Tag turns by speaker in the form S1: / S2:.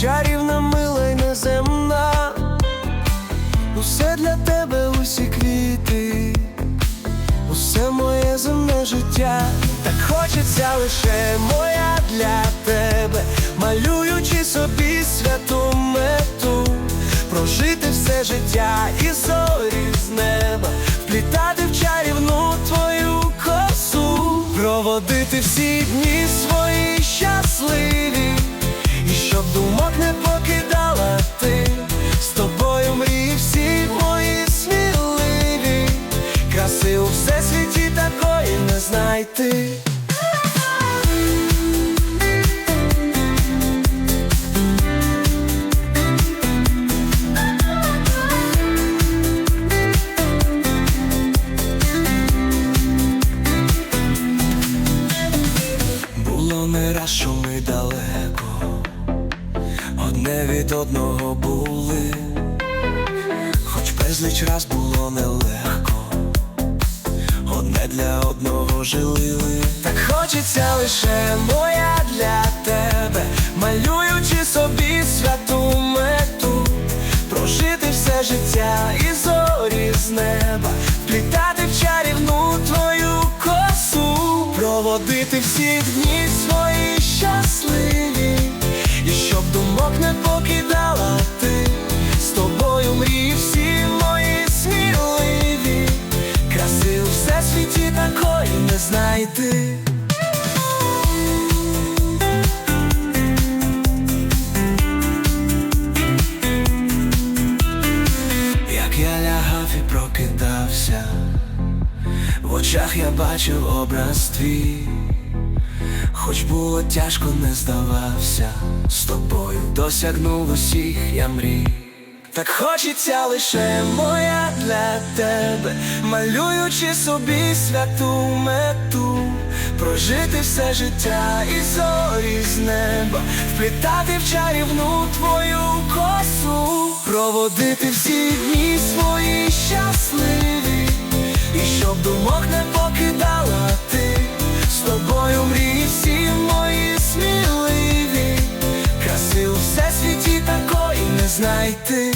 S1: чарівна, мила й неземна, усе для тебе, усі квіти, усе моє земне життя, так хочеться лише моя для тебе, малюючи собі святу мету, прожити все життя і зорі з неба, плітати в чарівну твою косу, проводити всі дні свої. Знайти. Було не раз, далеко, одне від одного були, хоч безліч раз було нелегко, для одного жили. Так хочеться лише моя для тебе, малюючи собі святу мету, прожити все життя і зорі з неба, вплітати в чарівну твою косу, проводити всі дні свої щасливі, і щоб думок не покидала знайти. Як я лягав і прокидався, в очах я бачив образ твій, хоч було тяжко, не здавався, з тобою досягнув усіх я мрій. Так хочеться лише моя для тебе, малюючи собі святу мету, прожити все життя і зорі з неба, вплітати в чарівну твою косу, проводити всі дні свої щасливі, і щоб думок не покидала ти, з тобою мрії всі мої сміливі, краси у всесвіті такої не знайти.